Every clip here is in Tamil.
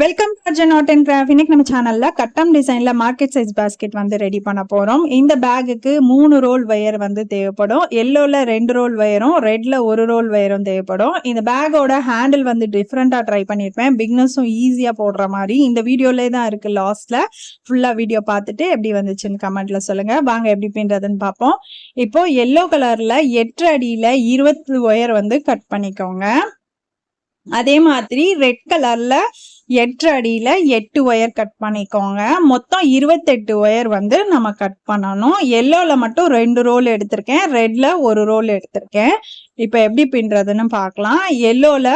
Welcome Arjun art and craft இன்னைக்கு நம்ம சேனல்ல கட்டம் டிசைன்ல மார்க்கெட் சைஸ் பாஸ்கெட் வந்து ரெடி பண்ண போறோம். இந்த பேக்குக்கு மூணு ரோல் வயர் வந்து தேவைப்படும். எல்லோல ரெண்டு ரோல் வயரும் ரெட்ல ஒரு ரோல் வயரும் தேவைப்படும். இந்த பேக்கோட ஹேண்டில் வந்து டிஃப்ரெண்டா ட்ரை பண்ணியிருப்பேன் பிக்னஸும் ஈஸியா போடுற மாதிரி. இந்த வீடியோலே தான் இருக்கு லாஸ்ட்ல ஃபுல்லா வீடியோ பார்த்துட்டு எப்படி வந்துச்சுன்னு கமெண்ட்ல சொல்லுங்க. வாங்க எப்படி பின்றதுன்னு பார்ப்போம். இப்போ எல்லோ கலர்ல எட்டு அடியில இருபது ஒயர் வந்து கட் பண்ணிக்கோங்க. அதே மாதிரி ரெட் கலர்ல எட்டு அடியில் எட்டு ஒயர் கட் பண்ணிக்கோங்க. மொத்தம் இருபத்தெட்டு ஒயர் வந்து நம்ம கட் பண்ணணும். எல்லோவில் மட்டும் ரெண்டு ரோல் எடுத்திருக்கேன். ரெட்டில் ஒரு ரோல் எடுத்திருக்கேன். இப்போ எப்படி பின்னுறதுன்னு பார்க்கலாம். எல்லோவில்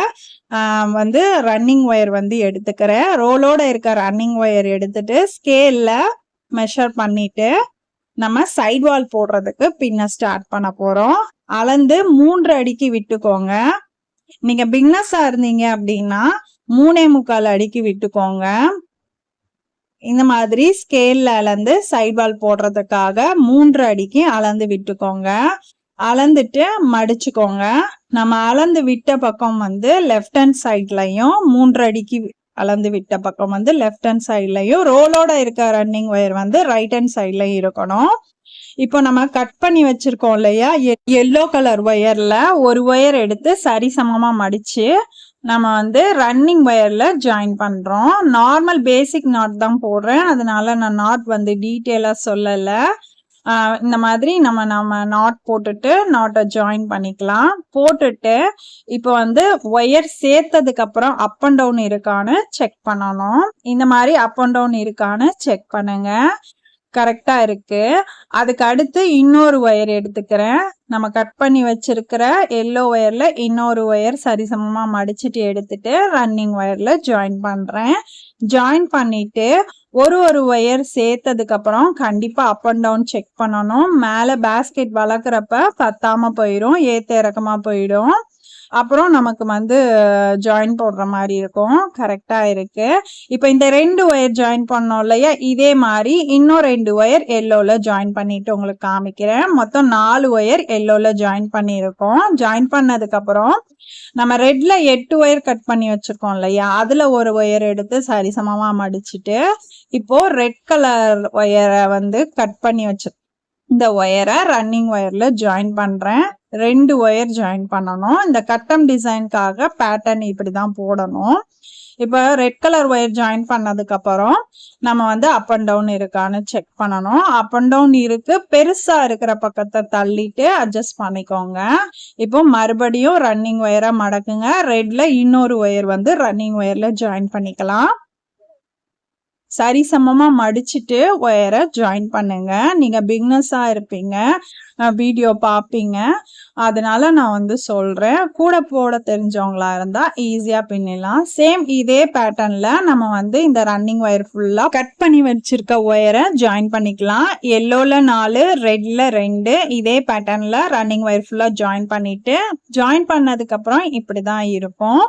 வந்து ரன்னிங் ஒயர் வந்து எடுத்துக்கிறேன். ரோலோட இருக்க ரன்னிங் ஒயர் எடுத்துட்டு ஸ்கேலில் மெஷர் பண்ணிட்டு நம்ம சைட் வால் போடுறதுக்கு பின்ன ஸ்டார்ட் பண்ண போகிறோம் அளந்து மூன்று அடிக்கு விட்டுக்கோங்க. நீங்கள் பிக்னஸாக இருந்தீங்க அப்படின்னா மூணே முக்கால் அடிக்கு விட்டுக்கோங்க. இந்த மாதிரி ஸ்கேல்ல அளந்து சைட் பால் போடுறதுக்காக மூன்று அடிக்கு அளந்து விட்டுக்கோங்க. அளந்துட்டு மடிச்சுக்கோங்க. நம்ம அளந்து விட்ட பக்கம் வந்து லெஃப்ட் ஹேண்ட் சைட்லையும் மூன்று அடிக்கு அளந்து விட்ட பக்கம் வந்து லெஃப்ட் ஹேண்ட் சைட்லையும் ரோலோட இருக்க ரன்னிங் ஒயர் வந்து ரைட் ஹேண்ட் சைட்லையும் இருக்கணும். இப்போ நம்ம கட் பண்ணி வச்சிருக்கோம் இல்லையா? எல்லோ கலர் ஒயர்ல ஒரு ஒயர் எடுத்து சரிசமமா மடிச்சு நம்ம வந்து ரன்னிங் ஒயரில் ஜாயின் பண்ணுறோம் நார்மல் பேசிக் நாட் தான் போடுறேன். அதனால நான் நாட் வந்து டீட்டெயிலாக சொல்லலை. இந்த மாதிரி நம்ம நம்ம நாட் போட்டுட்டு நாட்டை ஜாயின் பண்ணிக்கலாம். போட்டுட்டு இப்போ வந்து ஒயர் சேர்த்ததுக்கு அப்புறம் அப் அண்ட் டவுன் இருக்கான்னு செக் பண்ணணும். இந்த மாதிரி அப் அண்ட் டவுன் இருக்கான்னு செக் பண்ணுங்கள் கரெக்டா இருக்கு. அதுக்கு அடுத்து இன்னொரு ஒயர் எடுத்துக்கிறேன். நம்ம கட் பண்ணி வச்சிருக்கிற எல்லோ ஒயர்ல இன்னொரு ஒயர் சரிசமமா மடிச்சுட்டு எடுத்துட்டு ரன்னிங் ஒயர்ல ஜாயின் பண்றேன். ஜாயின் பண்ணிட்டு ஒரு ஒரு ஒயர் சேர்த்ததுக்கு அப்புறம் கண்டிப்பா அப் அண்ட் டவுன் செக் பண்ணணும். மேல பேஸ்கெட் வளர்க்குறப்ப பத்தாம போயிடும் ஏத்த இறக்கமா போயிடும். அப்புறம் நமக்கு வந்து ஜாயின் போடுற மாதிரி இருக்கும். கரெக்டா இருக்கு. இப்போ இந்த ரெண்டு ஒயர் ஜாயின் பண்ணோம் இல்லையா? இதே மாதிரி இன்னும் ரெண்டு ஒயர் எல்லோல ஜாயின் பண்ணிட்டு உங்களுக்கு காமிக்கிறேன். மொத்தம் நாலு ஒயர் எல்லோல ஜாயின் பண்ணியிருக்கோம். ஜாயின் பண்ணதுக்கு அப்புறம் நம்ம ரெட்ல எட்டு ஒயர் கட் பண்ணி வச்சிருக்கோம் இல்லையா? அதுல ஒரு ஒயர் எடுத்து சரிசமமா மடிச்சுட்டு இப்போ ரெட் கலர் ஒயரை வந்து கட் பண்ணி வச்சு இந்த ஒயரை ரன்னிங் ஒயர்ல ஜாயின் பண்றேன். ரெண்டு ஒயர் ஜாயின் பண்ணணும். இந்த கட்டம் டிசைனுக்காக பேட்டர்ன் இப்படி தான் போடணும். இப்போ ரெட் கலர் ஒயர் ஜாயின் பண்ணதுக்கப்புறம் நம்ம வந்து அப் அண்ட் டவுன் இருக்கான்னு செக் பண்ணணும். அப் அண்ட் டவுன் இருக்கு. பெருசாக இருக்கிற பக்கத்தை தள்ளிட்டு அட்ஜஸ்ட் பண்ணிக்கோங்க. இப்போ மறுபடியும் ரன்னிங் ஒயரை மடக்குங்க. ரெட்ல இன்னொரு ஒயர் வந்து ரன்னிங் ஒயரில் ஜாயின் பண்ணிக்கலாம். சரிசமமாக மடிச்சுட்டு ஒயரை ஜாயின் பண்ணுங்க. நீங்கள் பிக்னஸாக இருப்பீங்க. வீடியோ பார்ப்பீங்க அதனால நான் வந்து சொல்கிறேன் கூட போட தெரிஞ்சவங்களா இருந்தால் ஈஸியாக பின்னிடலாம். சேம் இதே பேட்டர்னில் நம்ம வந்து இந்த ரன்னிங் ஒயர் ஃபுல்லாக கட் பண்ணி வச்சிருக்க ஒயரை ஜாயின் பண்ணிக்கலாம். எல்லோவில் நாலு ரெட்டில் ரெண்டு. இதே பேட்டர்னில் ரன்னிங் ஒயர் ஃபுல்லாக ஜாயின் பண்ணிவிட்டு ஜாயின் பண்ணதுக்கப்புறம் இப்படி தான் இருக்கும்.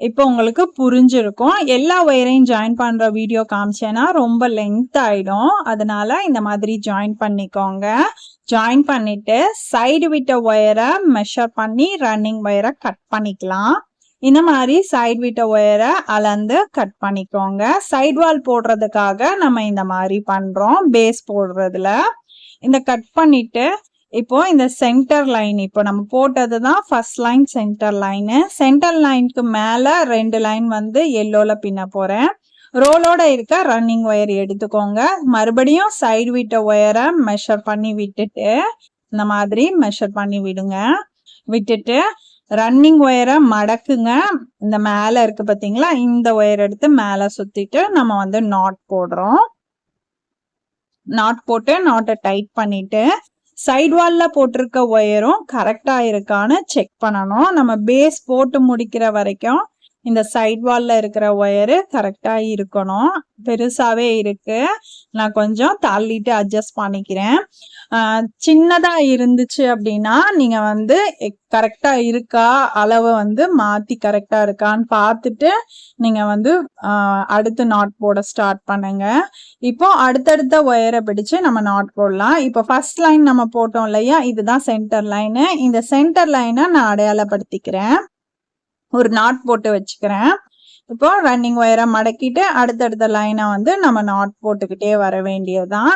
இப்போ உங்களுக்கு புரிஞ்சிருக்கும். எல்லா ஒயரையும் ஜாயின் பண்ணுற வீடியோ காமிச்சேன்னா ரொம்ப லென்த் ஆகிடும் அதனால இந்த மாதிரி ஜாயின் பண்ணிக்கோங்க. ஜாயின் பண்ணிட்டு சைடு விட்ட ஒயரை மெஷர் பண்ணி ரன்னிங் ஒயரை கட் பண்ணிக்கலாம். இந்த மாதிரி சைடு விட்ட ஒயரை அளந்து கட் பண்ணிக்கோங்க. சைடு வால் போடுறதுக்காக நம்ம இந்த மாதிரி பண்ணுறோம் பேஸ் போடுறதுல. இந்த கட் பண்ணிட்டு இப்போ இந்த சென்டர் லைன் இப்போ நம்ம போட்டது தான் first line center line center லைனுக்கு மேலே ரெண்டு லைன் வந்து எல்லோவில் பின்ன போகிறேன் ரோலோட இருக்க ரன்னிங் ஒயர் எடுத்துக்கோங்க. மறுபடியும் சைடு விட்ட ஒயரை மெஷர் பண்ணி விட்டுட்டு இந்த மாதிரி மெஷர் பண்ணி விடுங்க. விட்டுட்டு ரன்னிங் ஒயரை மடக்குங்க. இந்த மேலே இருக்கு பார்த்தீங்களா இந்த ஒயர் எடுத்து மேலே சுற்றிட்டு நம்ம வந்து நாட் போடுறோம். நாட் போட்டு நாட்டை டைட் பண்ணிட்டு சைட் வால்ல போட்டிருக்க ஒயரும் கரெக்டாக இருக்கான்னு செக் பண்ணணும். நம்ம பேஸ் போட்டு முடிக்கிற வரைக்கும் இந்த சைட் வால்ல இருக்கிற ஒயரு கரெக்டா இருக்கணும். பெருசாவே இருக்கு. நான் கொஞ்சம் தள்ளிட்டு அட்ஜஸ்ட் பண்ணிக்கிறேன். சின்னதா இருந்துச்சு அப்படின்னா நீங்க வந்து கரெக்டா இருக்கா? அளவை வந்து மாத்தி கரெக்டா இருக்கான்னு பார்த்துட்டு நீங்க வந்து அடுத்து நாட் போட ஸ்டார்ட் பண்ணுங்க. இப்போ அடுத்தடுத்த ஒயரை பிடிச்சு நம்ம நாட் போடலாம். இப்போ ஃபர்ஸ்ட் லைன் நம்ம போட்டோம் இல்லையா? இதுதான் சென்டர் லைனு இந்த சென்டர் லைனை நான் அடையாளப்படுத்திக்கிறேன். ஒரு நாட் போட்டு வச்சுக்கிறேன். இப்போ ரன்னிங் ஒயரை மடக்கிட்டு அடுத்தடுத்த லைனை வந்து நம்ம நாட் போட்டுக்கிட்டே வர வேண்டியதுதான்.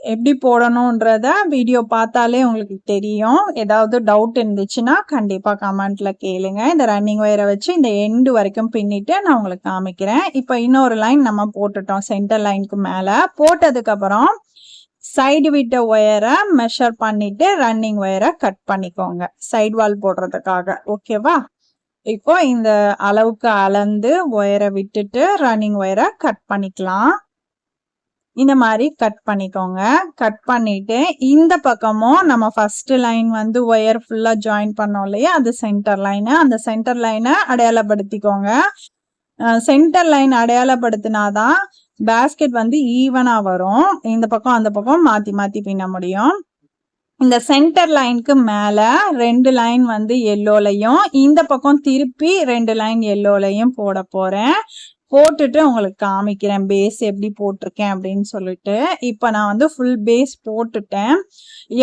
எப்படி போடணுன்றத வீடியோ பார்த்தாலே உங்களுக்கு தெரியும். ஏதாவது டவுட் இருந்துச்சுன்னா கண்டிப்பாக கமெண்ட்ல கேளுங்க. இந்த ரன்னிங் ஒயரை வச்சு இந்த எண்டு வரைக்கும் பின்னிட்டு நான் உங்களுக்கு காமிக்கிறேன். இப்போ இன்னொரு லைன் நம்ம போட்டுட்டோம் சென்டர் லைனுக்கு மேலே. போட்டதுக்கப்புறம் சைடு விட்ட ஒயரை மெஷர் பண்ணிட்டு ரன்னிங் ஒயரை கட் பண்ணிக்கோங்க. சைடு வால் போடுறதுக்காக. ஓகேவா இப்போ இந்த அளவுக்கு அளந்து ஒயரை விட்டுட்டு ரன்னிங் ஒயரை கட் பண்ணிக்கலாம். இந்த மாதிரி கட் பண்ணிக்கோங்க. கட் பண்ணிட்டு இந்த பக்கமும் நம்ம ஃபர்ஸ்ட் லைன் வந்து ஒயர் ஃபுல்லாக ஜாயின் பண்ணோம் இல்லையா? அது சென்டர் லைனு அந்த சென்டர் லைனை அடையாளப்படுத்திக்கோங்க. சென்டர் லைன் அடையாளப்படுத்தினாதான் பேஸ்கெட் வந்து ஈவனாக வரும். இந்த பக்கம் அந்த பக்கம் மாற்றி மாற்றி பின்ன முடியும். இந்த சென்டர் லைனுக்கு மேலே ரெண்டு லைன் வந்து எல்லோலையும் இந்த பக்கம் திருப்பி ரெண்டு லைன் எல்லோலையும் போட போகிறேன் போட்டுட்டு உங்களுக்கு காமிக்கிறேன் பேஸ் எப்படி போட்டிருக்கேன் அப்படின்னு சொல்லிட்டு. இப்போ நான் வந்து ஃபுல் பேஸ் போட்டுட்டேன்.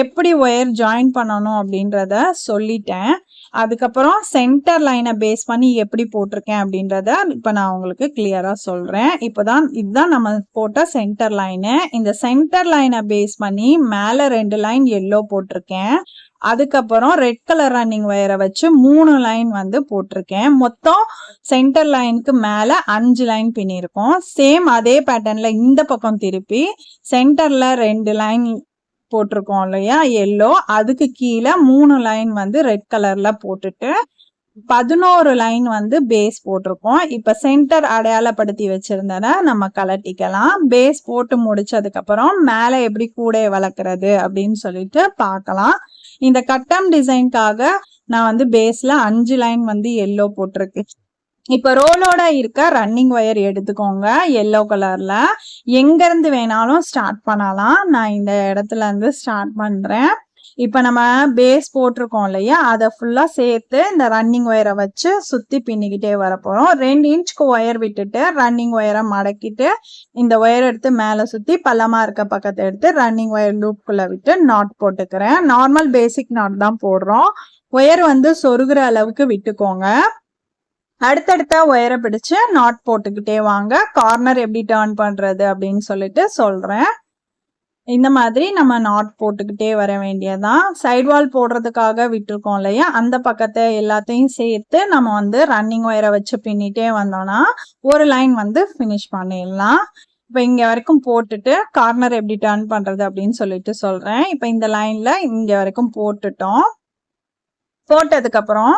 எப்படி ஒயர் ஜாயின் பண்ணணும் அப்படின்றத சொல்லிட்டேன். அதுக்கப்புறம் சென்டர் லைனை பேஸ் பண்ணி எப்படி போட்டிருக்கேன் அப்படின்றத இப்போ நான் உங்களுக்கு கிளியராக சொல்கிறேன் இப்போ தான் இதுதான் நம்ம போட்ட சென்டர் லைனு இந்த சென்டர் லைனை பேஸ் பண்ணி மேலே ரெண்டு லைன் எல்லோ போட்டிருக்கேன். அதுக்கப்புறம் ரெட் கலர் ரன்னிங் ஒயரை வச்சு மூணு லைன் வந்து போட்டிருக்கேன். மொத்தம் சென்டர் லைனுக்கு மேலே அஞ்சு லைன் பின்னிருக்கோம் சேம் அதே பேட்டர்னில் இந்த பக்கம் திருப்பி சென்டரில் ரெண்டு லைன் போட்டிருக்கோம் இல்லையா? எல்லோ அதுக்கு கீழே மூணு லைன் வந்து ரெட் கலர்ல போட்டுட்டு பதினோரு லைன் வந்து பேஸ் போட்டிருக்கோம். இப்ப சென்டர் அடையாளப்படுத்தி வச்சிருந்தத நம்ம கலட்டிக்கலாம். பேஸ் போட்டு முடிச்சதுக்கு அப்புறம் மேல எப்படி கூடை வளர்க்கறது அப்படின்னு சொல்லிட்டு பார்க்கலாம். இந்த கட்டம் டிசைன்காக நான் வந்து பேஸ்ல அஞ்சு லைன் வந்து எல்லோ போட்டிருக்கு இப்போ ரோலோட இருக்க ரன்னிங் ஒயர் எடுத்துக்கோங்க எல்லோ கலர்ல எங்கேருந்து வேணாலும் ஸ்டார்ட் பண்ணலாம். நான் இந்த இடத்துல இருந்து ஸ்டார்ட் பண்ணுறேன் இப்போ நம்ம பேஸ் போட்டிருக்கோம் இல்லையா? அதை ஃபுல்லாக சேர்த்து இந்த ரன்னிங் ஒயரை வச்சு சுற்றி பின்னிக்கிட்டே வரப்போகிறோம் ரெண்டு இன்ச்சுக்கு ஒயர் விட்டுட்டு ரன்னிங் ஒயரை மடக்கிட்டு இந்த ஒயர் எடுத்து மேலே சுற்றி பள்ளமாக இருக்க பக்கத்தை எடுத்து ரன்னிங் ஒயர் லூப்குள்ள விட்டு நாட் போட்டுக்கிறேன். நார்மல் பேசிக் நாட் தான் போடுறோம். ஒயர் வந்து சொருகிற அளவுக்கு விட்டுக்கோங்க. அடுத்தடுத்த ஒயரை பிடிச்சு நாட் போட்டுக்கிட்டே வாங்க. கார்னர் எப்படி டேர்ன் பண்ணுறது அப்படின்னு சொல்லிட்டு சொல்கிறேன் இந்த மாதிரி நம்ம நாட் போட்டுக்கிட்டே வர வேண்டியதான் சைட் வால் போடுறதுக்காக விட்டுருக்கோம் இல்லையா? அந்த பக்கத்தை எல்லாத்தையும் சேர்த்து நம்ம வந்து ரன்னிங் ஒயரை வச்சு பின்னிட்டே வந்தோம்னா ஒரு லைன் வந்து ஃபினிஷ் பண்ணிடலாம். இப்போ இங்கே வரைக்கும் போட்டுட்டு கார்னர் எப்படி டேர்ன் பண்ணுறது அப்படின்னு சொல்லிட்டு சொல்கிறேன் இப்போ இந்த லைனில் இங்கே வரைக்கும் போட்டுட்டோம். போட்டதுக்கப்புறம்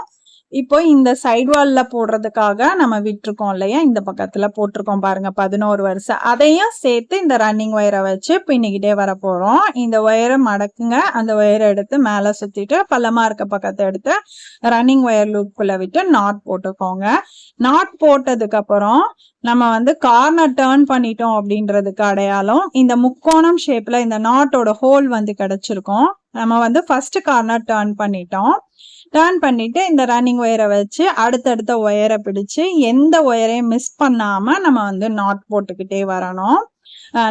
இப்போ இந்த சைடு வால்ல போடுறதுக்காக நம்ம விட்டுருக்கோம் இல்லையா? இந்த பக்கத்துல போட்டிருக்கோம் பாருங்க பதினோரு வருஷம். அதையும் சேர்த்து இந்த ரன்னிங் ஒயரை வச்சு பின்னிக்கிட்டே வர போறோம். இந்த ஒயரை மடக்குங்க. அந்த ஒயரை எடுத்து மேல சுத்திட்டு பள்ளமா இருக்க பக்கத்தை எடுத்து ரன்னிங் ஒயர் லூப்புக்குள்ள விட்டு நாட் போட்டுக்கோங்க. நாட் போட்டதுக்கு அப்புறம் நம்ம வந்து கார்னர் டேர்ன் பண்ணிட்டோம் அப்படின்றதுக்கு அடையாளம் இந்த முக்கோணம் ஷேப்ல இந்த நாட்டோட ஹோல் வந்து கிடைச்சிருக்கும். நம்ம வந்து ஃபர்ஸ்ட் கார்னர் டேர்ன் பண்ணிட்டோம். டேர்ன் பண்ணிட்டு இந்த ரன்னிங் ஒயரை வச்சு அடுத்தடுத்த ஒயரை பிடிச்சு எந்த ஒயரையும் மிஸ் பண்ணாம நம்ம வந்து நாட் போட்டுக்கிட்டே வரணும்.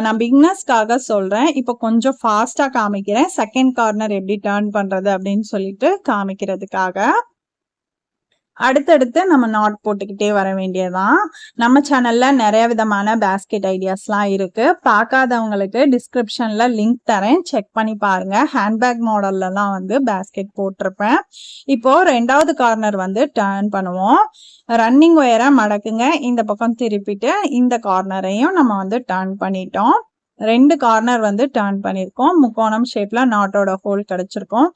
நான் பிக்னஸ்க்காக சொல்றேன். இப்போ கொஞ்சம் ஃபாஸ்டா காமிக்கிறேன். செகண்ட் கார்னர் எப்படி டேர்ன் பண்றது அப்படின்னு சொல்லிட்டு காமிக்கிறதுக்காக. அடுத்தடுத்து நம்ம நாட் போட்டுக்கிட்டே வர வேண்டியதான் நம்ம சேனல்ல நிறைய விதமான பேஸ்கெட் ஐடியாஸ்லாம் இருக்கு. பார்க்காதவங்களுக்கு டிஸ்கிரிப்ஷன்ல லிங்க் தரேன். செக் பண்ணி பாருங்க. ஹேண்ட்பேக் மாடல்லலாம் வந்து பேஸ்கெட் போட்டிருப்பேன். இப்போ ரெண்டாவது கார்னர் வந்து டேர்ன் பண்ணுவோம். ரன்னிங் ஒயரை மடக்குங்க. இந்த பக்கம் திருப்பிட்டு இந்த கார்னரையும் நம்ம வந்து டேர்ன் பண்ணிட்டோம். ரெண்டு கார்னர் வந்து டேர்ன் பண்ணியிருக்கோம் முக்கோணம் ஷேப்ல நாட்டோட ஹோல் கிடைச்சிருக்கோம்.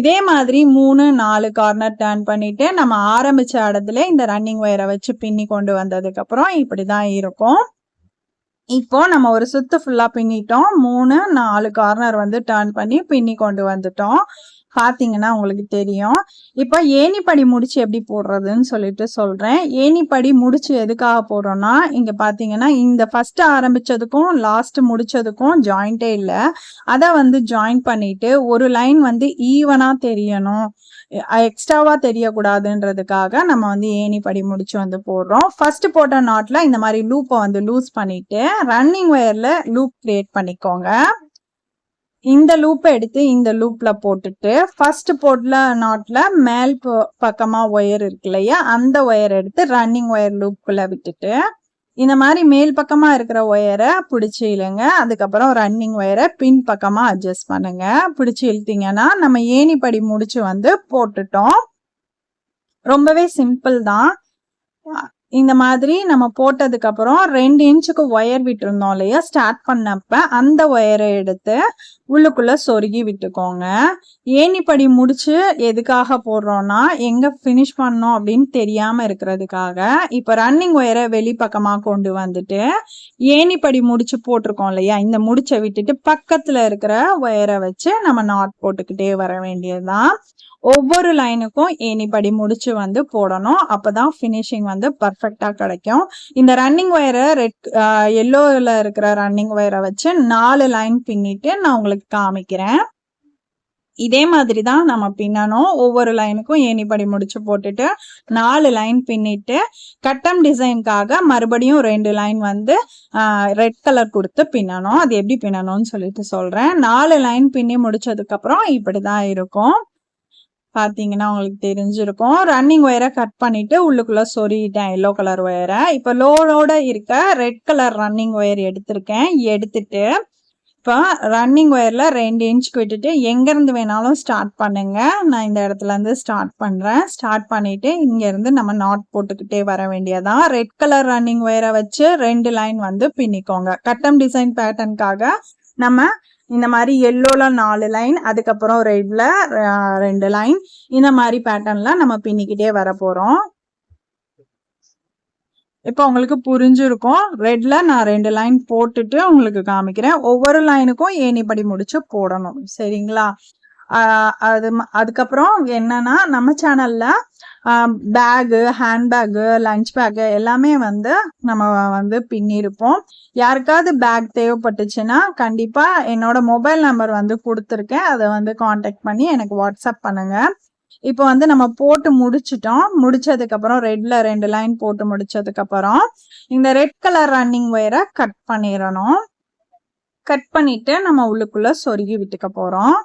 இதே மாதிரி மூணு நாலு கார்னர் டேர்ன் பண்ணிட்டு நம்ம ஆரம்பிச்ச இடத்துல இந்த ரன்னிங் ஒயரை வச்சு பின்னி கொண்டு வந்ததுக்கு அப்புறம் இப்படிதான் இருக்கும். இப்போ நம்ம ஒரு சுத்து ஃபுல்லா பின்னிட்டோம். மூணு நாலு கார்னர் வந்து டேர்ன் பண்ணி பின்னி கொண்டு வந்துட்டோம். பார்த்தீங்கன்னா உங்களுக்கு தெரியும். இப்போ ஏணிப்படி முடிச்சு எப்படி போடுறதுன்னு சொல்லிட்டு சொல்கிறேன் ஏணிப்படி முடிச்சு எதுக்காக போடுறோம்னா இங்கே பார்த்தீங்கன்னா இந்த ஃபஸ்ட்டு ஆரம்பிச்சதுக்கும் லாஸ்ட்டு முடித்ததுக்கும் ஜாயிண்ட்டே இல்லை. அதை வந்து ஜாயின் பண்ணிட்டு ஒரு லைன் வந்து ஈவனாக தெரியணும். எக்ஸ்ட்ராவாக தெரியக்கூடாதுன்றதுக்காக நம்ம வந்து ஏணிப்படி முடிச்சு வந்து போடுறோம். ஃபஸ்ட்டு போட்ட நாட்டில் இந்த மாதிரி லூப்பை வந்து லூஸ் பண்ணிவிட்டு ரன்னிங் ஒயரில் லூப் க்ரியேட் பண்ணிக்கோங்க. இந்த லூப்பை எடுத்து இந்த லூப்ல போட்டுட்டு ஃபர்ஸ்ட் போட்ல நாட்ல மேல் ப- பக்கமா ஒயர் இருக்கு இல்லையா? அந்த ஒயர் எடுத்து ரன்னிங் ஒயர் லூப்புக்குள்ள விட்டுட்டு இந்த மாதிரி மேல் பக்கமா இருக்கிற ஒயரை பிடிச்சி இழுங்க. அதுக்கப்புறம் ரன்னிங் ஒயரை பின் பக்கமா அட்ஜஸ்ட் பண்ணுங்க. பிடிச்சி இழுத்தீங்கன்னா நம்ம ஏணிப்படி முடிச்சு வந்து போட்டுட்டோம். ரொம்பவே சிம்பிள் தான். இந்த மாதிரி நம்ம போட்டதுக்கு அப்புறம் ரெண்டு இன்ச்சுக்கு ஒயர் விட்டுருந்தோம் இல்லையா? ஸ்டார்ட் பண்ணப்ப அந்த ஒயரை எடுத்து உள்ளுக்குள்ள சொருகி விட்டுக்கோங்க. ஏணிப்படி முடிச்சு எதுக்காக போடுறோம்னா எங்க ஃபினிஷ் பண்ணோம் அப்படின்னு தெரியாம இருக்கிறதுக்காக இப்போ ரன்னிங் ஒயரை வெளிப்பக்கமா கொண்டு வந்துட்டு ஏணிப்படி முடிச்சு போட்டிருக்கோம் இல்லையா? இந்த முடிச்சை விட்டுட்டு பக்கத்துல இருக்கிற ஒயரை வச்சு நம்ம நாட் போட்டுக்கிட்டே வர வேண்டியதுதான். ஒவ்வொரு லைனுக்கும் ஏணிப்படி முடிச்சு வந்து போடணும். அப்பதான் ஃபினிஷிங் வந்து பர்ஃபெக்டா கிடைக்கும். இந்த ரன்னிங் ஒயரை ரெட் எல்லோல இருக்கிற ரன்னிங் ஒயரை வச்சு நாலு லைன் பின்னிட்டு நான் உங்களுக்கு காமிக்கிறேன். இதே மாதிரி தான் நம்ம பின்னணும். ஒவ்வொரு லைனுக்கும் ஏணிப்படி முடிச்சு போட்டுட்டு நாலு லைன் பின்னிட்டு கட்டம் டிசைனுக்காக மறுபடியும் ரெண்டு லைன் வந்து ரெட் கலர் கொடுத்து பின்னணும். அது எப்படி பின்னணும்னு சொல்லிட்டு சொல்கிறேன் நாலு லைன் பின்னி முடிச்சதுக்கப்புறம் இப்படி தான் இருக்கும். பார்த்தீங்கன்னா உங்களுக்கு தெரிஞ்சிருக்கும். ரன்னிங் ஒயரை கட் பண்ணிட்டு உள்ளுக்குள்ளே சொருகிட்டேன். எல்லோ கலர் ஒயரை இப்போ லோடோட இருக்க ரெட் கலர் ரன்னிங் ஒயர் எடுத்திருக்கேன். எடுத்துட்டு இப்போ ரன்னிங் ஒயரில் ரெண்டு இன்ச்சுக்கு விட்டுட்டு எங்கேருந்து வேணாலும் ஸ்டார்ட் பண்ணுங்க. நான் இந்த இடத்துல இருந்து ஸ்டார்ட் பண்ணுறேன் ஸ்டார்ட் பண்ணிவிட்டு இங்கேருந்து நம்ம நாட் போட்டுக்கிட்டே வர வேண்டியதான் ரெட் கலர் ரன்னிங் ஒயரை வச்சு ரெண்டு லைன் வந்து பின்னிக்கோங்க. கட்டம் டிசைன் பேட்டர்னுக்காக நம்ம இந்த மாதிரி எல்லோல நாலு லைன் அதுக்கப்புறம் ரெட்ல ரெண்டு லைன் இந்த மாதிரி பேட்டர்ன்லாம் நம்ம பின்னிக்கிட்டே வர போகிறோம் இப்போ உங்களுக்கு புரிஞ்சிருக்கும். ரெட்ல நான் ரெண்டு லைன் போட்டுட்டு உங்களுக்கு காமிக்கிறேன். ஒவ்வொரு லைனுக்கும் ஏணிப்படி முடிச்சு போடணும்? சரிங்களா? அது ம- அதுக்கப்புறம் என்னன்னா நம்ம சேனல்ல பேகு ஹேண்ட்பேக்கு லஞ்ச் பேக்கு எல்லாமே வந்து நம்ம வந்து பின்னிருப்போம். யாருக்காவது பேக் தேவைப்பட்டுச்சுன்னா கண்டிப்பாக என்னோட மொபைல் நம்பர் வந்து கொடுத்துருக்கேன். அதை வந்து காண்டாக்ட் பண்ணி எனக்கு வாட்ஸ்அப் பண்ணுங்க. இப்போ வந்து நம்ம போட்டு முடிச்சிட்டோம். முடிச்சதுக்கப்புறம் ரெட்ல ரெண்டு லைன் போட்டு முடிச்சதுக்கப்புறம் இந்த ரெட் கலர் ரன்னிங் ஒயரை கட் பண்ணிடணும். கட் பண்ணிட்டு நம்ம உள்ளுக்குள்ள சொருகி விட்டுக்க போகிறோம்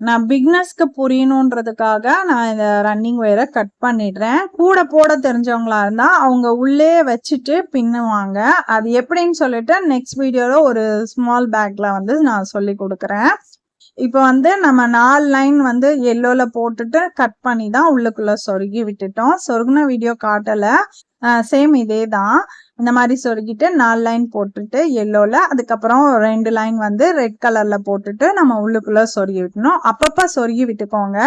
நான் பிக்னஸ்க்கு புரியணுன்றதுக்காக நான் இந்த ரன்னிங் ஒயரை கட் பண்ணிடுறேன். கூட போட தெரிஞ்சவங்களா இருந்தால் அவங்க உள்ளே வச்சுட்டு பின்னுவாங்க அது எப்படின்னு சொல்லிட்டு நெக்ஸ்ட் வீடியோவில் ஒரு ஸ்மால் பேக்கில் வந்து நான் சொல்லி கொடுக்குறேன். இப்போ வந்து நம்ம நாலு லைன் வந்து எல்லோல போட்டுட்டு கட் பண்ணி தான் உள்ளுக்குள்ள சொருகி விட்டுட்டோம். சொருகின வீடியோ காட்டல. சேம் இதே தான் இந்த மாதிரி சொருகிட்டு நாலு லைன் போட்டுட்டு எல்லோல அதுக்கப்புறம் ரெண்டு லைன் வந்து ரெட் கலர்ல போட்டுட்டு நம்ம உள்ளுக்குள்ள சொருகி விட்டணும். அப்பப்ப சொருகி விட்டுக்கோங்க.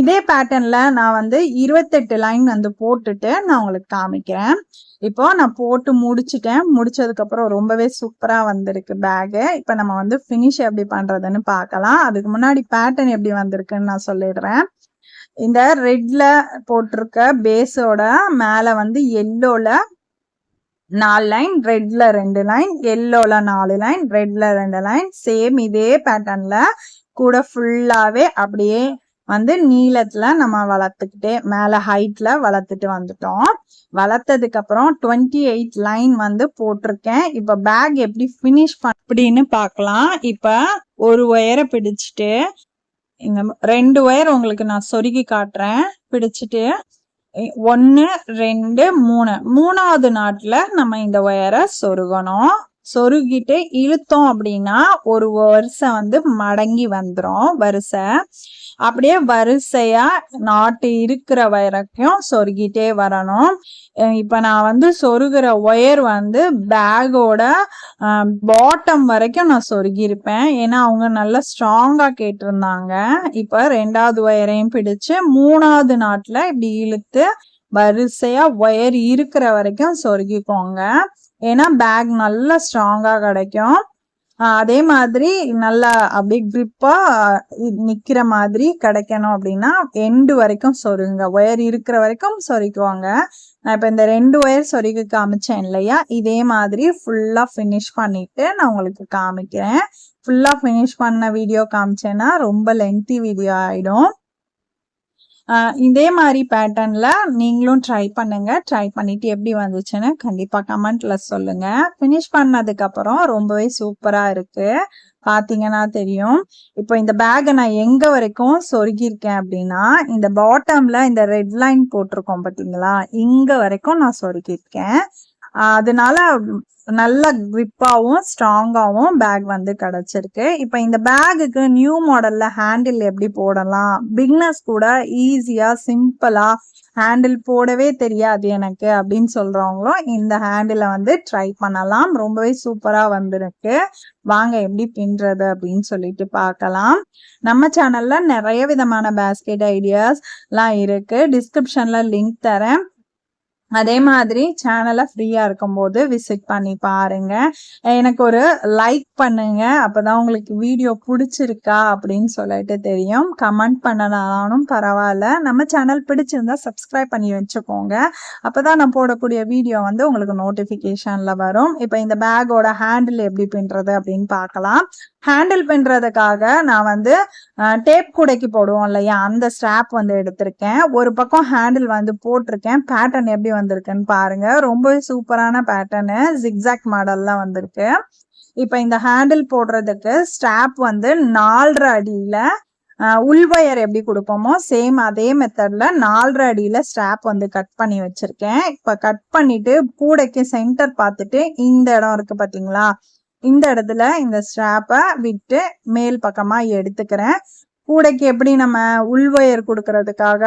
இதே பேட்டர்னில் நான் வந்து இருபத்தெட்டு லைன் வந்து போட்டுட்டு நான் உங்களுக்கு காமிக்கிறேன். இப்போ நான் போட்டு முடிச்சிட்டேன். முடிச்சதுக்கப்புறம் ரொம்பவே சூப்பராக வந்திருக்கு பேகு இப்போ நம்ம வந்து ஃபினிஷ் எப்படி பண்ணுறதுன்னு பார்க்கலாம். அதுக்கு முன்னாடி பேட்டர்ன் எப்படி வந்திருக்குன்னு நான் சொல்லிடுறேன். இந்த ரெட்ல போட்டிருக்க பேஸோட மேலே வந்து எல்லோல நாலு லைன் ரெட்ல ரெண்டு லைன் எல்லோல நாலு லைன் ரெட்ல ரெண்டு லைன் சேம் இதே பேட்டர்ன்ல கூட ஃபுல்லாவே அப்படியே வந்து நீளத்துல நம்ம வளர்த்துக்கிட்டே மேல ஹைட்ல வளர்த்துட்டு வந்துட்டோம். வளர்த்ததுக்கு அப்புறம் டுவெண்ட்டி எயிட் லைன் வந்து போட்டிருக்கேன். இப்ப பேக் எப்படி ஃபினிஷ் அப்படின்னு பார்க்கலாம். இப்ப ஒரு ஒயரை பிடிச்சிட்டு இந்த ரெண்டு ஒயர் உங்களுக்கு நான் சொருகி காட்டுறேன். பிடிச்சிட்டு ஒன்று ரெண்டு மூணு. மூணாவது நாட்டில் நம்ம இந்த ஒயரை சொருகணும். சொருகிட்டு இழுத்தோம் அப்படின்னா ஒரு வரிசை வந்து மடங்கி வந்துடும் வரிசை. அப்படியே வரிசையா நாட்டு இருக்கிற வரைக்கும் சொருகிட்டே வரணும். இப்போ இப்ப நான் வந்து சொருகிற ஒயர் வந்து பேக்கோட பாட்டம் வரைக்கும் நான் சொருகியிருப்பேன். ஏன்னா அவங்க நல்லா ஸ்ட்ராங்கா கேட்டிருந்தாங்க. இப்ப ரெண்டாவது ஒயரையும் பிடிச்சு மூணாவது நாட்டுல இப்படி இழுத்து வரிசையா ஒயர் இருக்கிற வரைக்கும் சொருகிக்கோங்க. ஏன்னா பேக் நல்லா ஸ்ட்ராங்காக கிடைக்கும். அதே மாதிரி நல்லா அப்படியே grip-ஆ நிக்கிற மாதிரி கிடைக்கணும் அப்படின்னா எண்டு வரைக்கும் சொருங்க ஒயர் இருக்கிற வரைக்கும் சொருக்குவாங்க. நான் இப்போ இந்த ரெண்டு ஒயர் சொருகி காமிச்சேன் இல்லையா? இதே மாதிரி ஃபுல்லாக ஃபினிஷ் பண்ணிட்டு நான் உங்களுக்கு காமிக்கிறேன். ஃபுல்லாக ஃபினிஷ் பண்ண வீடியோ காமிச்சேன்னா ரொம்ப லென்த்தி வீடியோ ஆகிடும் இதே மாதிரி பேட்டர்னில் நீங்களும் ட்ரை பண்ணுங்கள் ட்ரை பண்ணிவிட்டு எப்படி வந்துச்சுன்னு கண்டிப்பாக கமெண்ட்டில் சொல்லுங்கள் ஃபினிஷ் பண்ணதுக்கப்புறம் ரொம்பவே சூப்பராக இருக்கு. பார்த்தீங்கன்னா தெரியும். இப்போ இந்த பேக்கை நான் எங்கே வரைக்கும் சொருகியிருக்கேன் அப்படின்னா இந்த பாட்டமில் இந்த ரெட் லைன் போட்டிருக்கோம் பார்த்தீங்களா இங்கே வரைக்கும் நான் சொருகியிருக்கேன். அதனால நல்ல க்ரிப்பாகவும் ஸ்ட்ராங்காகவும் பேக் வந்து கிடச்சிருக்கு. இப்போ இந்த பேக்குக்கு நியூ மாடலில் ஹேண்டில் எப்படி போடலாம்? பிக்னஸ் கூட ஈஸியாக சிம்பிளாக ஹேண்டில் போடவே தெரியாது எனக்கு அப்படின்னு சொல்கிறவங்களும் இந்த ஹேண்டிலை வந்து ட்ரை பண்ணலாம். ரொம்பவே சூப்பராக வந்திருக்கு. வாங்க எப்படி பின்றது அப்படின்னு சொல்லிட்டு பார்க்கலாம். நம்ம சேனலில் நிறைய விதமான பேஸ்கெட் ஐடியாஸ்லாம் இருக்குது டிஸ்கிரிப்ஷனில் லிங்க் தரேன். அதே மாதிரி சேனலை ஃப்ரீயாக இருக்கும்போது விசிட் பண்ணி பாருங்க. எனக்கு ஒரு லைக் பண்ணுங்க. அப்போதான் உங்களுக்கு வீடியோ பிடிச்சிருக்கா அப்படின்னு சொல்லிட்டு தெரியும். கமெண்ட் பண்ணனாலும் பரவாயில்ல. நம்ம சேனல் பிடிச்சிருந்தா சப்ஸ்கிரைப் பண்ணி வச்சுக்கோங்க. அப்போதான் நான் போடக்கூடிய வீடியோ வந்து உங்களுக்கு நோட்டிஃபிகேஷனில் வரும். இப்போ இந்த பேக்கோட ஹேண்டில் எப்படி பின்றது அப்படின்னு பார்க்கலாம். ஹேண்டில் பண்ணுறதுக்காக நான் வந்து டேப் கூடைக்கு போடுவோம் இல்லையா? அந்த ஸ்ட்ராப் வந்து எடுத்திருக்கேன். ஒரு பக்கம் ஹேண்டில் வந்து போட்டிருக்கேன். பேட்டர்ன் எப்படி வந்திருக்குன்னு பாருங்க. ரொம்பவே சூப்பரான பேட்டர்னு ஜிக்ஸாக் மாடல்லாம் வந்திருக்கு. இப்போ இந்த ஹேண்டில் போடுறதுக்கு ஸ்ட்ராப் வந்து நாலரை அடியில் உள்வயர் எப்படி கொடுப்போமோ சேம் அதே மெத்தடில் நாலரை அடியில் ஸ்ட்ராப் வந்து கட் பண்ணி வச்சுருக்கேன். இப்போ கட் பண்ணிவிட்டு கூடைக்கு சென்டர் பார்த்துட்டு இந்த இடம் இருக்குது பார்த்தீங்களா இந்த இடத்துல இந்த ஸ்ட்ராப்பை விட்டு மேல் பக்கமாக எடுத்துக்கிறேன். கூடைக்கு எப்படி நம்ம உள்வயர் கொடுக்கறதுக்காக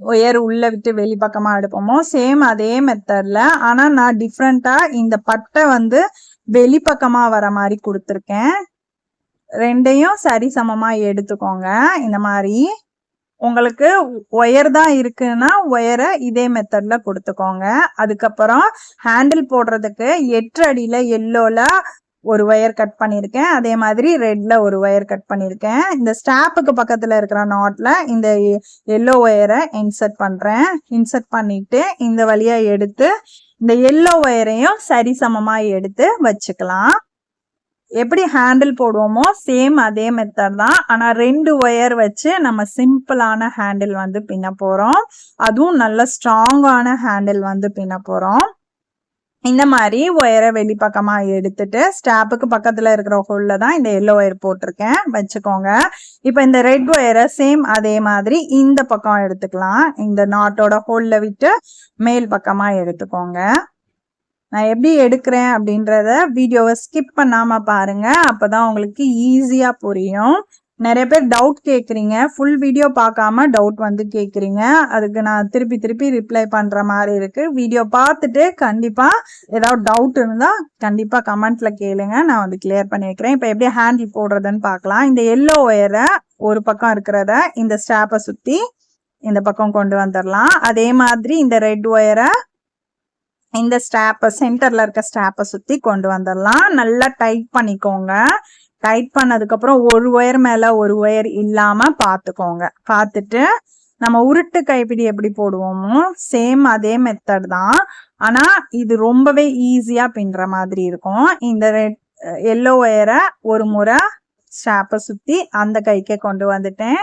ஒயர் உள்ள விட்டு வெளி பக்கமா எடுப்போமோ சேம் அதே மெத்தட்ல ஆனா நான் டிஃப்ரெண்டா இந்த பட்டை வந்து வெளி வர மாதிரி கொடுத்துருக்கேன். ரெண்டையும் சரி சமமாக எடுத்துக்கோங்க. இந்த மாதிரி. உங்களுக்கு ஒயர் தான் இருக்குன்னா ஒயரை இதே மெத்தட்ல கொடுத்துக்கோங்க. அதுக்கப்புறம் ஹேண்டில் போடுறதுக்கு எட்டு அடியில எல்லோல ஒரு ஒயர் கட் பண்ணியிருக்கேன். அதே மாதிரி ரெட்ல ஒரு ஒயர் கட் பண்ணியிருக்கேன். இந்த ஸ்டாப்புக்கு பக்கத்துல இருக்கிற நாட்ல இந்த எல்லோ ஒயரை இன்சர்ட் பண்றேன். இன்சர்ட் பண்ணிட்டு இந்த வழியா எடுத்து இந்த எல்லோ ஒயரையும் சரிசமமா எடுத்து வச்சுக்கலாம். எப்படி ஹேண்டில் போடுவோமோ சேம் அதே மெத்தட் தான். ஆனால் ரெண்டு ஒயர் வச்சு நம்ம சிம்பிளான ஹேண்டில் வந்து பின்ன போகிறோம் அதுவும் நல்ல ஸ்ட்ராங்கான ஹேண்டில் வந்து பின்ன போகிறோம் இந்த மாதிரி ஒயரை வெளிப்பக்கமாக எடுத்துட்டு ஸ்டாப்புக்கு பக்கத்தில் இருக்கிற ஹோல்ல தான் இந்த எல்லோ ஒயர் போட்டிருக்கேன். வச்சுக்கோங்க. இப்போ இந்த ரெட் ஒயரை சேம் அதே மாதிரி இந்த பக்கம் எடுத்துக்கலாம். இந்த நாட்டோட ஹோல்ல விட்டு மேல் பக்கமாக எடுத்துக்கோங்க. நான் எப்படி எடுக்கிறேன் அப்படின்றத வீடியோவை ஸ்கிப் பண்ணாமல் பாருங்கள் அப்போ தான் உங்களுக்கு ஈஸியாக புரியும். நிறைய பேர் டவுட் கேட்குறீங்க ஃபுல் வீடியோ பார்க்காம டவுட் வந்து கேட்குறீங்க அதுக்கு நான் திருப்பி திருப்பி ரிப்ளை பண்ணுற மாதிரி இருக்குது வீடியோ பார்த்துட்டு கண்டிப்பாக ஏதாவது டவுட் இருந்தால் கண்டிப்பாக கமெண்ட்டில் கேளுங்க. நான் வந்து கிளியர் பண்ணி வைக்கிறேன். இப்போ எப்படி ஹேண்டில் போடுறதுன்னு பார்க்கலாம். இந்த எல்லோ ஒயரை ஒரு பக்கம் இருக்கிறத இந்த ஸ்டாப்பை சுற்றி இந்த பக்கம் கொண்டு வந்துடலாம் அதே மாதிரி இந்த ரெட் ஒயரை இந்த ஸ்டாப்பை சென்டர்ல இருக்க ஸ்டாப்பை சுத்தி கொண்டு வந்துடலாம். நல்லா டைட் பண்ணிக்கோங்க. டைட் பண்ணதுக்கப்புறம் ஒரு ஒயர் மேல ஒரு ஒயர் இல்லாம பார்த்துக்கோங்க. பார்த்துட்டு நம்ம உருட்டு கைப்பிடி எப்படி போடுவோமோ சேம் அதே மெத்தட் தான். ஆனா இது ரொம்பவே ஈஸியா பின்ற மாதிரி இருக்கும். இந்த ரெட் எல்லோ ஒயரை ஒரு முறை ஸ்டாப்பை சுத்தி அந்த கைக்கே கொண்டு வந்துட்டேன்.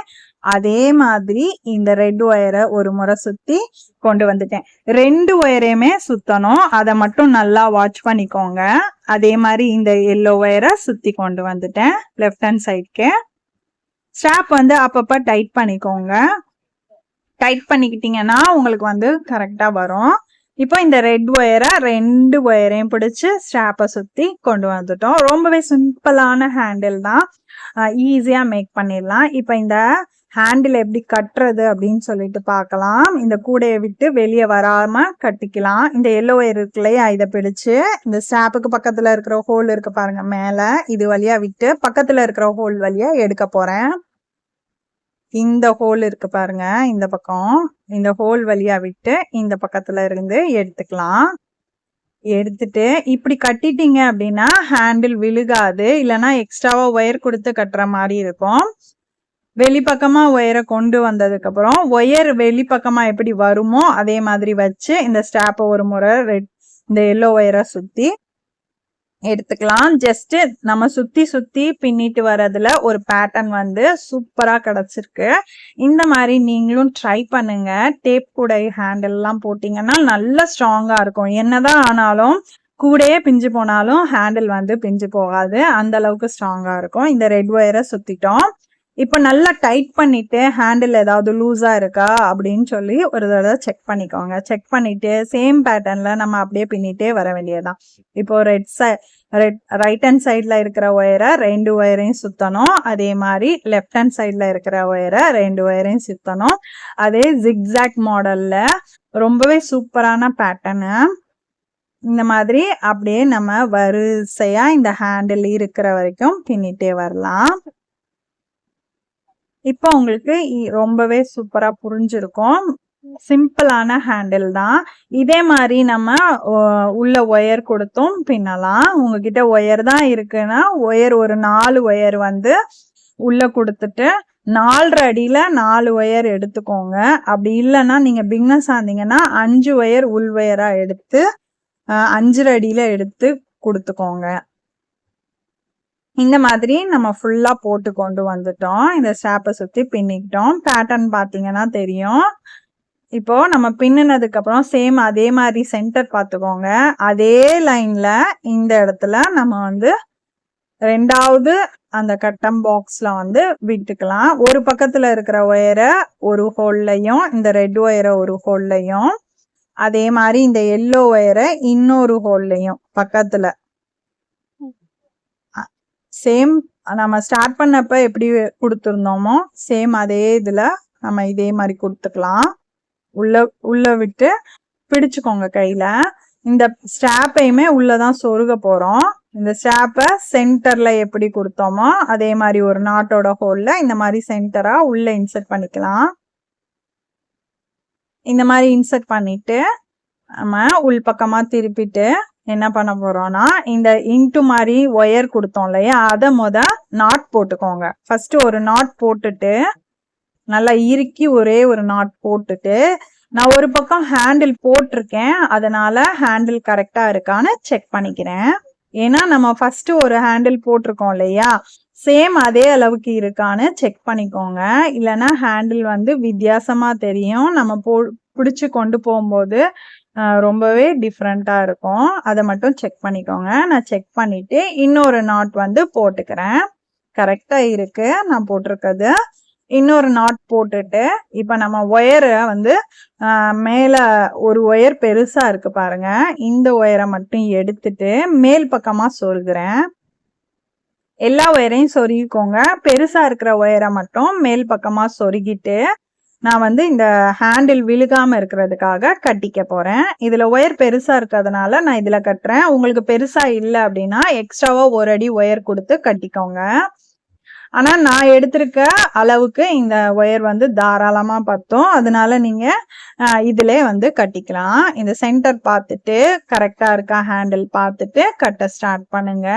அதே மாதிரி இந்த ரெட் ஒயரை ஒரு முறை சுத்தி கொண்டு வந்துட்டேன். ரெண்டு ஒயரையுமே சுத்தணும். அதை மட்டும் நல்லா வாட்ச் பண்ணிக்கோங்க. அதே மாதிரி இந்த எல்லோ ஒயரை சுத்தி கொண்டு வந்துட்டேன். லெஃப்ட் ஹேண்ட் சைட்க்கு ஸ்டாப் வந்து அப்பப்ப டைட் பண்ணிக்கோங்க. டைட் பண்ணிக்கிட்டீங்கன்னா உங்களுக்கு வந்து கரெக்டா வரும். இப்போ இந்த ரெட் ஒயரை ரெண்டு ஒயரையும் பிடிச்சு ஸ்ட்ராப்பை சுத்தி கொண்டு வந்துட்டோம். ரொம்பவே சிம்பிளான ஹேண்டில் தான். ஈஸியா மேக் பண்ணிடலாம். இப்போ இந்த ஹேண்டில் எப்படி கட்டுறது அப்படின்னு சொல்லிட்டு பார்க்கலாம். இந்த கூடையை விட்டு வெளியே வராம கட்டிக்கலாம். இந்த எல்லோ ஒயர் இருக்கு இல்லையா இதை பிடிச்சு இந்த ஸ்டாப்புக்கு பக்கத்துல இருக்கிற ஹோல் இருக்கு பாருங்க மேல. இது வழியா விட்டு பக்கத்துல இருக்கிற ஹோல் வழியா எடுக்க போறேன். இந்த ஹோல் இருக்கு பாருங்க இந்த பக்கம். இந்த ஹோல் வழியா விட்டு இந்த பக்கத்துல இருந்து எடுத்துக்கலாம். எடுத்துட்டு இப்படி கட்டிட்டீங்க அப்படின்னா ஹேண்டில் விழுகாது. இல்லைன்னா எக்ஸ்ட்ராவாக ஒயர் கொடுத்து கட்டுற மாதிரி இருக்கும். வெளிப்பக்கமாக ஒயரை கொண்டு வந்ததுக்கப்புறம் ஒயர் வெளிப்பக்கமாக எப்படி வருமோ அதே மாதிரி வச்சு இந்த ஸ்டாப்பை ஒரு முறை ரெட் இந்த எல்லோ ஒயரை சுற்றி எடுத்துக்கலாம். ஜஸ்ட்டு நம்ம சுற்றி சுற்றி பின்னிட்டு வர்றதுல ஒரு பேட்டர்ன் வந்து சூப்பராக கிடச்சிருக்கு. இந்த மாதிரி நீங்களும் ட்ரை பண்ணுங்க. டேப் கூடை ஹேண்டில்லாம் போட்டிங்கன்னா நல்லா ஸ்ட்ராங்காக இருக்கும். என்னதான் ஆனாலும் கூடையே பிஞ்சு போனாலும் ஹேண்டில் வந்து பிஞ்சு போகாது. அந்த அளவுக்கு ஸ்ட்ராங்காக இருக்கும். இந்த ரெட் ஒயரை சுற்றிட்டோம் இப்போ நல்லா டைட் பண்ணிட்டு ஹேண்டில் ஏதாவது லூஸாக இருக்கா அப்படின்னு சொல்லி ஒரு தடவை செக் பண்ணிக்கோங்க. செக் பண்ணிட்டு சேம் பேட்டர்னில் நம்ம அப்படியே பின்னிட்டே வர வேண்டியதுதான். இப்போ red side red right hand சைடில் இருக்கிற ஒயரை ரெண்டு ஒயரையும் சுற்றணும் அதே மாதிரி லெஃப்ட் ஹேண்ட் சைடில் இருக்கிற ஒயரை ரெண்டு ஒயரையும் சுற்றணும் அதே ஜிக்ஸாக் மாடலில் ரொம்பவே சூப்பரான பேட்டர்னு இந்த மாதிரி அப்படியே நம்ம வரிசையாக இந்த ஹேண்டில் இருக்கிற வரைக்கும் பின்னிட்டே வரலாம். இப்போ உங்களுக்கு ரொம்பவே சூப்பராக புரிஞ்சிருக்கும். சிம்பிளான ஹேண்டில் தான். இதே மாதிரி நம்ம உள்ள ஒயர் கொடுத்தும் பின்னலாம். உங்ககிட்ட ஒயர் தான் இருக்குன்னா ஒயர் ஒரு நாலு ஒயர் வந்து உள்ள கொடுத்துட்டு நாலரை அடியில் நாலு ஒயர் எடுத்துக்கோங்க. அப்படி இல்லைன்னா நீங்கள் பிக்னஸ் ஆந்தீங்கன்னா அஞ்சு ஒயர் உள் ஒயராக எடுத்து அஞ்சு அடியில் எடுத்து கொடுத்துக்கோங்க. இந்த மாதிரி நம்ம ஃபுல்லாக போட்டு கொண்டு வந்துட்டோம். இந்த ஸ்டாப்பை சுற்றி பின்னிக்கிட்டோம். பேட்டர்ன் பார்த்தீங்கன்னா தெரியும். இப்போ நம்ம பின்னினதுக்கு அப்புறம் சேம் அதே மாதிரி சென்டர் பார்த்துக்கோங்க. அதே லைன்ல இந்த இடத்துல நம்ம வந்து ரெண்டாவது அந்த கட்டம் பாக்ஸ்ல வந்து விட்டுக்கலாம். ஒரு பக்கத்துல இருக்கிற ஒயரை ஒரு ஹோல்லையும் இந்த ரெட் ஒயரை ஒரு ஹோல்லையும் அதே மாதிரி இந்த எல்லோ ஒயரை இன்னொரு ஹோல்லையும் பக்கத்துல. சேம் நம்ம ஸ்டார்ட் பண்ணப்ப எப்படி கொடுத்துருந்தோமோ சேம் அதே இதில் நம்ம இதே மாதிரி கொடுத்துக்கலாம். உள்ள உள்ள விட்டு பிடிச்சுக்கோங்க கையில். இந்த ஸ்டாப்பையுமே உள்ளதான் சொருக போகிறோம் இந்த ஸ்டாப்பை சென்டரில் எப்படி கொடுத்தோமோ அதே மாதிரி ஒரு நாட்டோட ஹோலில் இந்த மாதிரி சென்டராக உள்ளே இன்சர்ட் பண்ணிக்கலாம். இந்த மாதிரி இன்சர்ட் பண்ணிட்டு நம்ம உள் பக்கமாக திருப்பிட்டு என்ன பண்ண போறோம்னா இந்த இன்ட்டு மாதிரி ஒயர் கொடுத்தோம் இல்லையா? அதை முத நாட் போட்டுக்கோங்க. ஃபர்ஸ்ட் ஒரு நாட் போட்டுட்டு நல்லா இறுக்கி ஒரே ஒரு நாட் போட்டுட்டு நான் ஒரு பக்கம் ஹேண்டில் போட்டிருக்கேன். அதனால ஹேண்டில் கரெக்டா இருக்கான்னு செக் பண்ணிக்கிறேன். ஏன்னா நம்ம ஃபர்ஸ்ட் ஒரு ஹேண்டில் போட்டிருக்கோம் இல்லையா? சேம் அதே அளவுக்கு இருக்கான்னு செக் பண்ணிக்கோங்க. இல்லைன்னா ஹேண்டில் வந்து வித்தியாசமா தெரியும். நம்ம போ பிடிச்சு கொண்டு போகும்போது ரொம்பவே டிஃப்ரெண்ட்டாக இருக்கும். அதை மட்டும் செக் பண்ணிக்கோங்க. நான் செக் பண்ணிவிட்டு இன்னொரு நாட் வந்து போட்டுக்கிறேன். கரெக்டாக இருக்குது நான் போட்டிருக்கிறது. இன்னொரு நாட் போட்டுட்டு இப்போ நம்ம ஒயரை வந்து மேலே ஒரு ஒயர் பெருசாக இருக்கு பாருங்க. இந்த ஒயரை மட்டும் எடுத்துட்டு மேல் பக்கமாக சொருகிறேன் எல்லா ஒயரையும் சொருகிக்கோங்க. பெருசாக இருக்கிற ஒயரை மட்டும் மேல் பக்கமாக சொருகிட்டு நான் வந்து இந்த ஹேண்டில் விழுகாம இருக்கிறதுக்காக கட்டிக்க போறேன். இதுல ஒயர் பெருசா இருக்கிறதுனால நான் இதுல கட்டுறேன். உங்களுக்கு பெருசா இல்லை அப்படின்னா எக்ஸ்ட்ராவா ஒரு அடி ஒயர் கொடுத்து கட்டிக்கோங்க. ஆனா நான் எடுத்திருக்க அளவுக்கு இந்த ஒயர் வந்து தாராளமா பத்தும். அதனால நீங்க இதிலே வந்து கட்டிக்கலாம். இந்த சென்டர் பார்த்துட்டு கரெக்டா இருக்கா ஹேண்டில் பார்த்துட்டு கட்ட ஸ்டார்ட் பண்ணுங்க.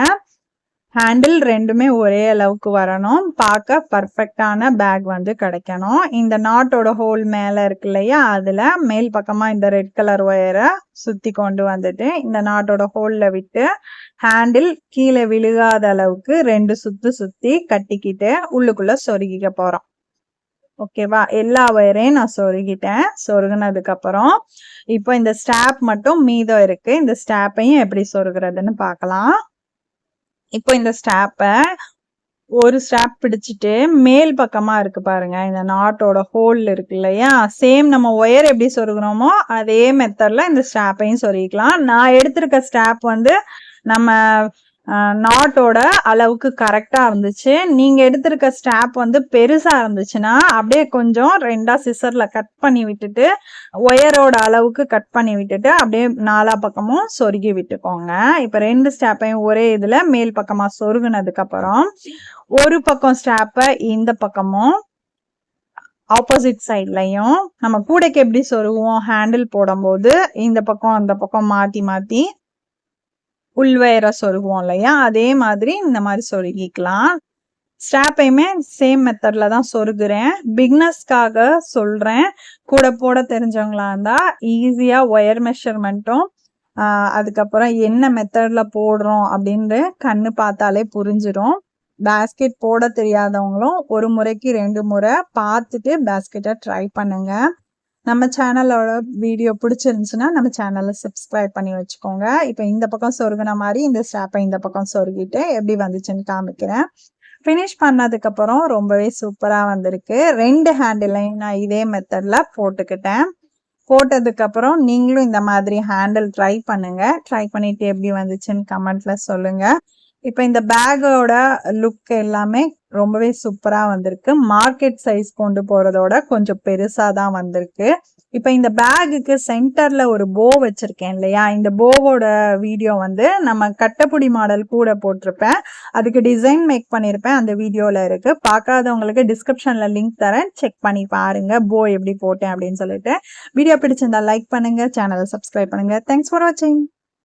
ஹேண்டில் ரெண்டுமே ஒரே அளவுக்கு வரணும். பார்க்க பர்ஃபெக்டான பேக் வந்து கிடைக்கணும். இந்த நாட்டோட ஹோல் மேலே இருக்கு இல்லையா? அதில் மேல் பக்கமாக இந்த ரெட் கலர் ஒயரை சுற்றி கொண்டு வந்துட்டு இந்த நாட்டோட ஹோலில் விட்டு ஹேண்டில் கீழே விழுகாத அளவுக்கு ரெண்டு சுற்று சுற்றி கட்டிக்கிட்டு உள்ளுக்குள்ளே சொருகிக்க போகிறோம் ஓகேவா எல்லா ஒயரையும் நான் சொருகிட்டேன். சொருகினதுக்கப்புறம் இப்போ இந்த ஸ்டாப் மட்டும் மீதம் இருக்குது இந்த ஸ்டாப்பையும் எப்படி சொருகிறதுன்னு பார்க்கலாம். இப்போ இந்த ஸ்டாப்பை ஒரு ஸ்டாப் பிடிச்சிட்டு மேல் பக்கமா இருக்கு பாருங்க. இந்த நாட்டோட ஹோல் இருக்கு இல்லையா? சேம் நம்ம ஒயர் எப்படி சொருகிறோமோ அதே மெத்தட்ல இந்த ஸ்டாப்பையும் சொருகிக்கலாம். நான் எடுத்திருக்க ஸ்டாப் வந்து நம்ம நாட்டோட அளவுக்கு கரெக்டாக இருந்துச்சு. நீங்கள் எடுத்திருக்க ஸ்டாப் வந்து பெருசாக இருந்துச்சுன்னா அப்படியே கொஞ்சம் ரெண்டாக சிசரில் கட் பண்ணி விட்டுட்டு ஒயரோட அளவுக்கு கட் பண்ணி விட்டுட்டு அப்படியே நாலா பக்கமும் சொருகி விட்டுக்கோங்க. இப்போ ரெண்டு ஸ்டாப்பையும் ஒரே இதில் மேல் பக்கமாக சொருகுனதுக்கப்புறம் ஒரு பக்கம் ஸ்டாப்பை இந்த பக்கமும் ஆப்போசிட் சைட்லையும் நம்ம கூடைக்கு எப்படி சொருகுவோம் ஹேண்டில் போடும்போது இந்த பக்கம் அந்த பக்கம் மாற்றி மாற்றி உள்வயரை சொருகுவோம் இல்லையா? அதே மாதிரி இந்த மாதிரி சொருகிக்கலாம் ஸ்டாப்பையுமே சேம் மெத்தட்ல தான் சொருகுறேன். பிக்னஸ்க்காக சொல்றேன். கூட போட தெரிஞ்சவங்களா இருந்தா ஈஸியா ஒயர் மெஷர்மெண்ட்டும் அதுக்கப்புறம் என்ன மெத்தட்ல போடுறோம் அப்படின்னு கண்ணு பார்த்தாலே புரிஞ்சிடும் பேஸ்கெட் போட தெரியாதவங்களும் ஒரு முறைக்கு ரெண்டு முறை பார்த்துட்டு பேஸ்கெட்டை ட்ரை பண்ணுங்க. நம்ம சேனலோட வீடியோ பிடிச்சிருந்துச்சுன்னா நம்ம சேனலை சப்ஸ்கிரைப் பண்ணி வச்சுக்கோங்க. இப்போ இந்த பக்கம் சொருகின மாதிரி இந்த ஸ்டாப்பை இந்த பக்கம் சொருகிட்டு எப்படி வந்துச்சுன்னு காமிக்கிறேன். ஃபினிஷ் பண்ணதுக்கப்புறம் ரொம்பவே சூப்பராக வந்திருக்கு. ரெண்டு ஹேண்டிலையும் நான் இதே மெத்தடில் போட்டுக்கிட்டேன். போட்டதுக்கப்புறம் நீங்களும் இந்த மாதிரி ஹேண்டில் ட்ரை பண்ணுங்கள் ட்ரை பண்ணிவிட்டு எப்படி வந்துச்சுன்னு கமெண்ட்டில் சொல்லுங்கள் இப்போ இந்த பேக்கோட லுக் எல்லாமே ரொம்பவே சூப்பராக வந்திருக்கு. மார்க்கெட் சைஸ் கொண்டு போகிறதோட கொஞ்சம் பெருசாக தான் வந்திருக்கு. இப்போ இந்த பேக்குக்கு சென்டரில் ஒரு போ வச்சுருக்கேன் இல்லையா? இந்த போவோட வீடியோ வந்து நம்ம கட்டப்புடி மாடல் கூட போட்டிருப்பேன். அதுக்கு டிசைன் மேக் பண்ணியிருப்பேன் அந்த வீடியோவில் இருக்குது பார்க்காதவங்களுக்கு டிஸ்கிரிப்ஷனில் லிங்க் தரேன். செக் பண்ணி பாருங்கள் போ எப்படி போட்டேன் அப்படின்னு சொல்லிட்டு. வீடியோ பிடிச்சிருந்தா லைக் பண்ணுங்க. சேனலை சப்ஸ்கிரைப் பண்ணுங்க. தேங்க்ஸ் ஃபார் வாட்சிங்